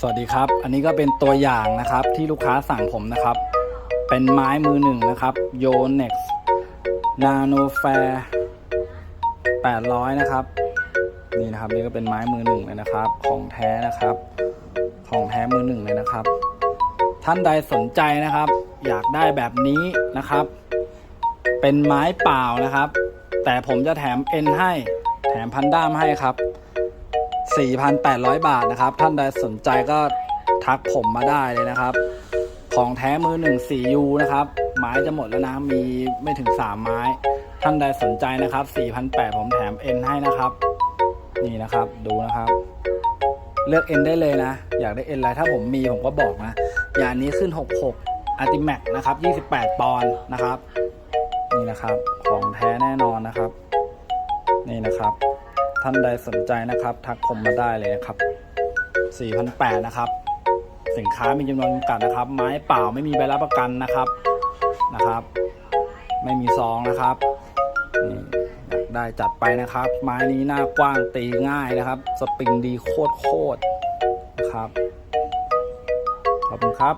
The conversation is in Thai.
สวัสดีครับ อันนี้ก็เป็นตัวอย่างนะครับที่ลูกค้าสั่งผมนะครับ เป็นไม้มือหนึ่งนะครับโยเน็กซ์นาโนแฟร์800นะครับ นี่นะครับนี่ก็เป็นไม้มือหนึ่งเลยนะครับ ของแท้นะครับ ของแท้มือหนึ่งเลยนะครับ ท่านใดสนใจนะครับ อยากได้แบบนี้นะครับ เป็นไม้เปล่านะครับ แต่ผมจะแถมเอ็นให้ แถมพันด้ามให้ครับ 4,800 บาทนะครับ ท่านใดสนใจก็ทักผมมาได้เลยนะครับ ของแท้มือหนึ่ง 4U นะครับ ไม้จะหมดแล้วนะ มีไม่ถึง 3 ไม้ ท่านใดสนใจนะครับ4,800ผมแถมเอ็นให้นะครับ นี่นะครับ ดูนะครับ เลือกเอ็นได้เลยนะ อยากได้เอ็นอะไรถ้าผมมีผมก็บอกนะ อย่างนี้ขึ้น 66 a r t i m a x นะครับ 28 ปอนด์นะครับ นี่นะครับ ของแท้แน่นอนนะครับ นี่นะครับ ท่านใดสนใจนะครับ ทักผมมาได้เลยนะครับ4,800นะครับ สินค้ามีจำนวนจำกัดนะครับ ไม้เปล่าไม่มีใบรับประกันนะครับนะครับ ไม่มีซองนะครับนี่ได้จัดไปนะครับ ไม้นี้หน้ากว้างตีง่ายนะครับ สปริงดีโคตรโคตรนะครับขอบคุณครับ